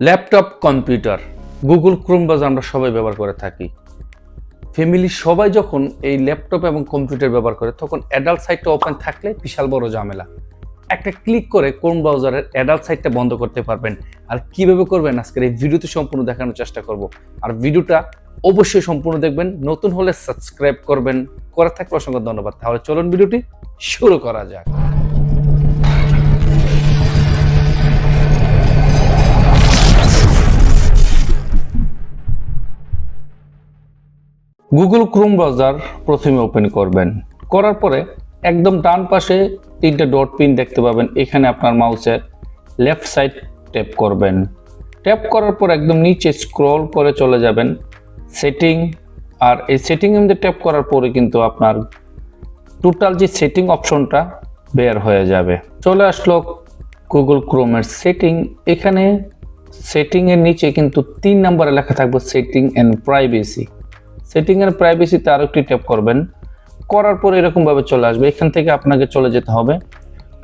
Laptop, computer, Google Chrome browser আমরা সবাই ব্যবহার করে থাকি। ফ্যামিলির সবাই যখন এই ল্যাপটপ এবং কম্পিউটার ব্যবহার করে, তখন অ্যাডাল্ট সাইটটা ওপেন থাকলে বিশাল বড় ঝামেলা। একটা ক্লিক করে কোন ব্রাউজারের অ্যাডাল্ট সাইটটা বন্ধ করতে পারবেন। আর কীভাবে করবেন? আজকের এই ভিডিওতে সম্পূর্ণ দেখানোর চেষ্টা করব। আর ভিডিওটা অবশ্যই সম্পূর্ণ দেখবেন। নতুন হলে সাবস্ক্রাইব করবেন। করে থাকলে অসংখ্য ধন্যবাদ। তাহলে চলুন ভিডিওটি শুরু করা যাক। গুগল ক্রোম ব্রাউজার প্রথমে ওপেন করবেন। করার পরে একদম ডান পাশে তিনটে ডট পিন দেখতে পাবেন। এখানে আপনার মাউসের লেফট সাইড ট্যাপ করবেন। ট্যাপ করার পর একদম নিচে স্ক্রল করে চলে যাবেন। সেটিং আর এই সেটিং মধ্যে ট্যাপ করার পরে কিন্তু আপনার টোটাল যে সেটিং অপশনটা বের হয়ে যাবে। চলে আসলো গুগল ক্রোমের সেটিং এখানে সেটিং এর নিচে কিন্তু তিন নম্বরে লেখা থাকবে সেটিং অ্যান্ড প্রাইভেসি সেটিং এর প্রাইভেসিতে আরও একটি ট্যাপ করবেন। করার পর এরকম ভাবে চলে আসবে। এখান থেকে আপনাকে চলে যেতে হবে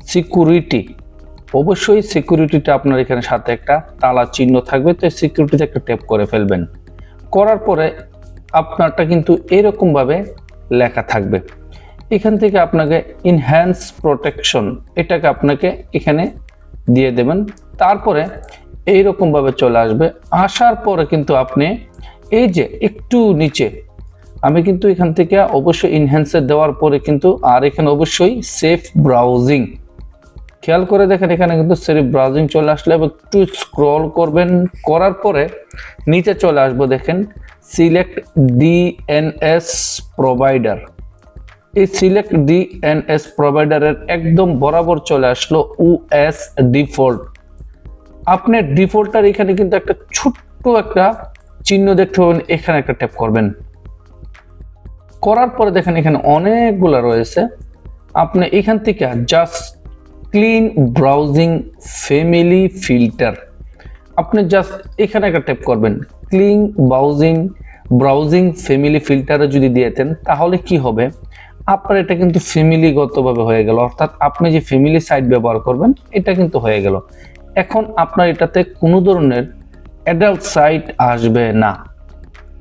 সিকিউরিটি অবশ্যই সিকিউরিটিটা আপনার এখানে সাথে একটা তালা চিহ্ন থাকবে। তো সিকিউরিটিতে একটা ট্যাপ করে ফেলবেন। করার পরে আপনারটা কিন্তু এরকম ভাবে লেখা থাকবে। এখান থেকে আপনাকে ইনহ্যান্স প্রোটেকশন এটাকে আপনাকে এখানে দিয়ে দেবেন। তারপরে এইরকম ভাবে চলে আসবে। আসার পরে কিন্তু আপনি এই যে একটু নিচে, আমি কিন্তু এখান থেকে অবশ্যই ইনহ্যান্সার দেওয়ার পরে কিন্তু, আর এখানে অবশ্যই সেফ ব্রাউজিং খেয়াল করে দেখেন, এখানে কিন্তু সেফ ব্রাউজিং চলে আসলে একটু স্ক্রল করবেন, করার পরে নিচে চলে আসব দেখেন সিলেক্ট ডিএনএস প্রোভাইডার এই সিলেক্ট ডিএনএস প্রোভাইডারের একদম বরাবর চলে আসলো ইউএস ডিফল্ট আপনার ডিফল্টার এখানে কিন্তু একটা ছোট্ট একটা চিহ্ন দেখতে পাবেন, এখানে একটা ট্যাপ করবেন। করার পরে দেখেন এখানে অনেকগুলো রয়েছে। আপনি এখান থেকে just clean browsing family filter আপনি জাস্ট এখানে একটা ট্যাপ করবেন ক্লিন ব্রাউজিং ব্রাউজিং ফ্যামিলি ফিল্টারে যদি দিয়ে দেন, তাহলে কি হবে? আপনার এটা কিন্তু ফ্যামিলিগতভাবে হয়ে গেল। অর্থাৎ আপনি যে ফ্যামিলি সাইট ব্যবহার করবেন, এটা কিন্তু হয়ে গেল। এখন আপনার এটাতে কোনো ধরনের অ্যাডাল্ট সাইট আসবে না।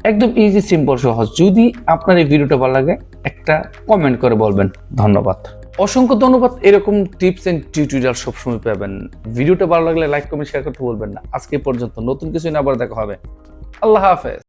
একদম ইজি সিম্পল সহজ। যদি আপনার এই ভিডিওটা ভালো লাগে, একটা কমেন্ট করে বলবেন। ধন্যবাদ। অসংখ্য ধন্যবাদ। এরকম টিপস এন্ড টিউটোরিয়াল সবসময় পাবেন। ভিডিওটা ভালো লাগলে লাইক কমেন্ট শেয়ার করতে বলবেন না। আজকে পর্যন্ত। নতুন কিছু না আবার দেখা হবে। আল্লাহ হাফেজ।